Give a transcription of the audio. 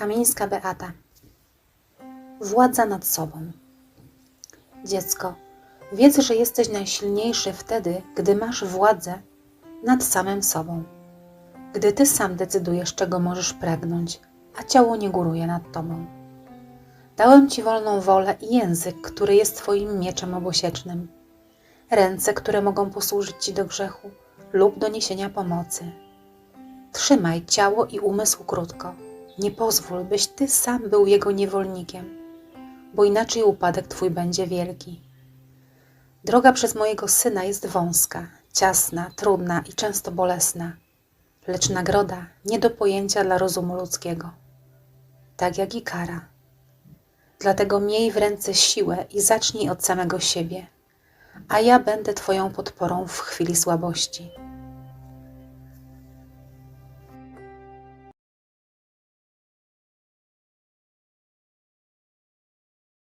Kamińska Beata. Władza nad sobą. Dziecko, wiedz, że jesteś najsilniejszy wtedy, gdy masz władzę nad samym sobą. Gdy ty sam decydujesz, czego możesz pragnąć, a ciało nie góruje nad tobą. Dałem ci wolną wolę i język, który jest twoim mieczem obosiecznym. Ręce, które mogą posłużyć ci do grzechu lub do niesienia pomocy. Trzymaj ciało i umysł krótko. Nie pozwól, byś ty sam był jego niewolnikiem, bo inaczej upadek twój będzie wielki. Droga przez mojego syna jest wąska, ciasna, trudna i często bolesna, lecz nagroda nie do pojęcia dla rozumu ludzkiego, tak jak i kara. Dlatego miej w ręce siłę i zacznij od samego siebie, a ja będę Twoją podporą w chwili słabości.